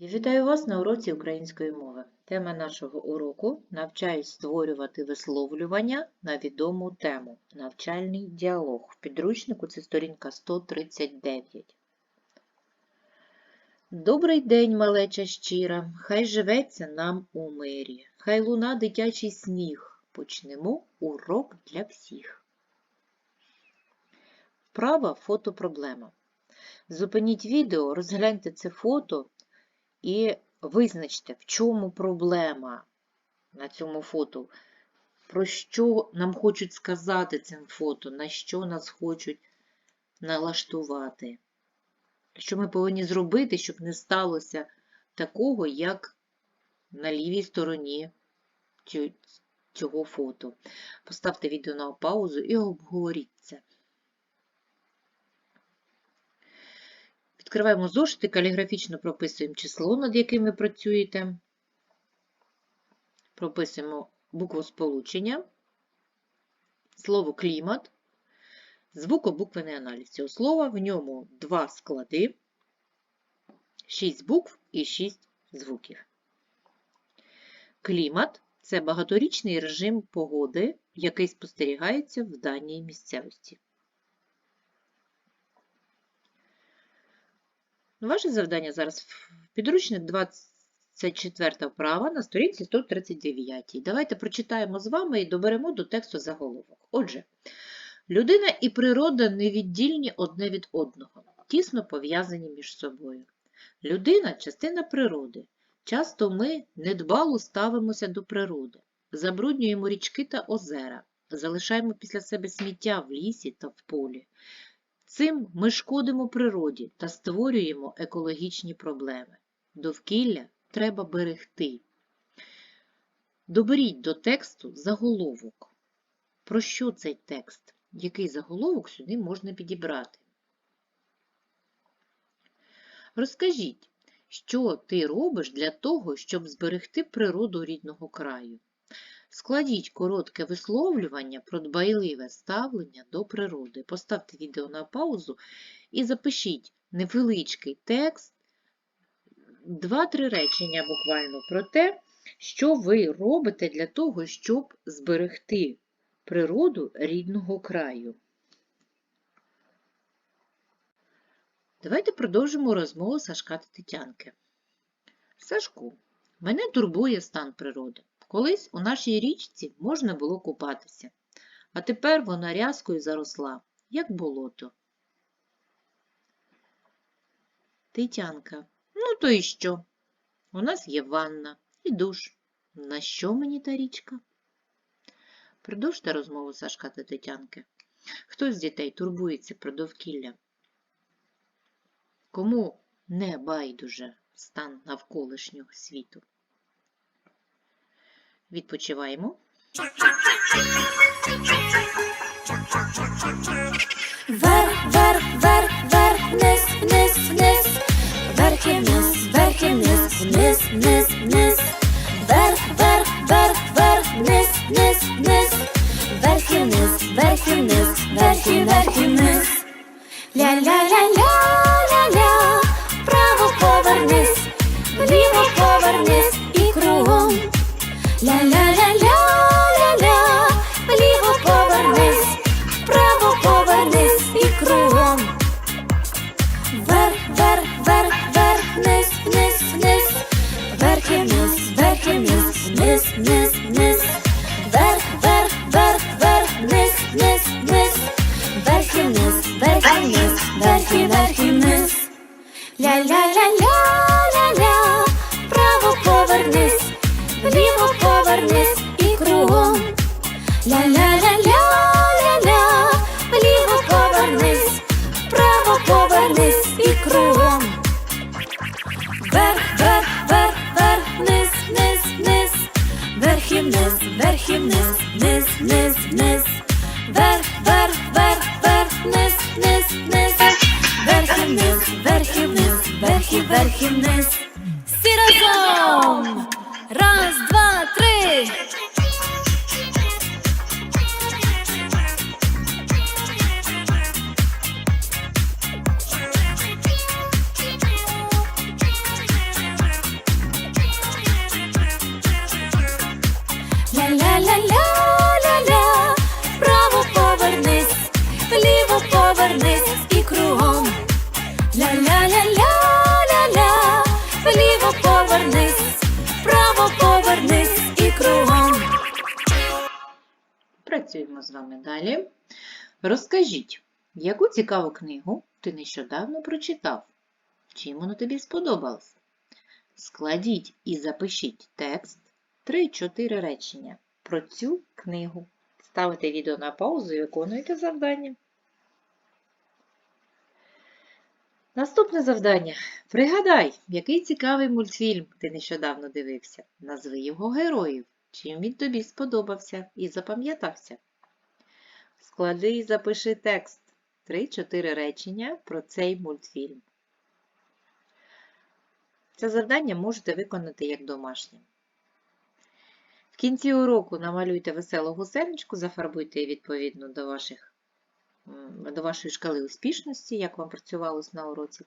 І вітаю вас на уроці української мови. Тема нашого уроку навчаюсь створювати висловлювання на відому тему. Навчальний діалог. В підручнику це сторінка 139. Добрий день, малеча щира, хай живеться нам у мирі, хай луна дитячий сміх. Почнемо урок для всіх. Вправа фотопроблема. Зупиніть відео, розгляньте це фото і визначте, в чому проблема на цьому фото, про що нам хочуть сказати цим фото, на що нас хочуть налаштувати. Що ми повинні зробити, щоб не сталося такого, як на лівій стороні цього фото. Поставте відео на паузу і обговоріть це. Відкриваємо зошити, каліграфічно прописуємо число, над яким ви працюєте. Прописуємо букву сполучення, слово клімат, звукобуквений аналіз цього слова. В ньому два склади, 6 букв і 6 звуків. Клімат це багаторічний режим погоди, який спостерігається в даній місцевості. Ваше завдання зараз підручник 24 вправа на сторінці 139. Давайте прочитаємо з вами і доберемо до тексту заголовок. Отже, людина і природа невіддільні одне від одного, тісно пов'язані між собою. Людина частина природи. Часто ми недбало ставимося до природи, забруднюємо річки та озера, залишаємо після себе сміття в лісі та в полі. Цим ми шкодимо природі та створюємо екологічні проблеми. Довкілля треба берегти. Доберіть до тексту заголовок. Про що цей текст? Який заголовок сюди можна підібрати? Розкажіть, що ти робиш для того, щоб зберегти природу рідного краю? Складіть коротке висловлювання про дбайливе ставлення до природи. Поставте відео на паузу і запишіть невеличкий текст, два-три речення буквально про те, що ви робите для того, щоб зберегти природу рідного краю. Давайте продовжимо розмову Сашка та Тетянки. Сашку, мене турбує стан природи. Колись у нашій річці можна було купатися, а тепер вона рязкою заросла, як болото. Тетянка, ну то і що? У нас є ванна і душ. На що мені та річка? Продовжте розмову Сашка та Тетянки. Хто з дітей турбується про довкілля? Кому не байдуже стан навколишнього світу? Відпочиваємо. Вверх, вверх, вверх, вверх, вниз, вниз, вниз, вверх і вниз, вверх і вниз, вниз, вниз, вниз, вверх, вверх, вверх, вверх, вниз, вниз, вниз, вверх і вниз, вверх вниз, вверх і вниз. Ля-ля-ля-ля-ля-ля, Вверх, вверх, вверх, вверх, вниз, вниз, вниз, вверх і вниз, вверх і вниз, вниз, вниз, вниз, вверх, вверх, вверх, вверх, вниз, вниз, вниз, вверх і вниз, вверх і. Ля-ля-ля-ля-ля-ля, вправо повернись, вліво повернись і кругом. Ля-ля-ля-ля-ля-ля, і вниз, вверх і вниз, вниз, вниз, вниз, вверх, вверх, вверх, вверх, вниз, вниз, вниз, вверх і вниз, вверх і вниз, вверх і вверх і вниз. Всі разом! Раз, два, три! З вами далі. Розкажіть, яку цікаву книгу ти нещодавно прочитав? Чим воно тобі сподобалось? Складіть і запишіть текст 3-4 речення про цю книгу. Ставите відео на паузу і виконуєте завдання. Наступне завдання. Пригадай, який цікавий мультфільм ти нещодавно дивився. Назви його героїв. Чим він тобі сподобався і запам'ятався. Склади і запиши текст 3-4 речення про цей мультфільм. Це завдання можете виконати як домашнє. В кінці уроку намалюйте веселу гусеничку, зафарбуйте її відповідно до, ваших, до вашої шкали успішності, як вам працювалось на уроці.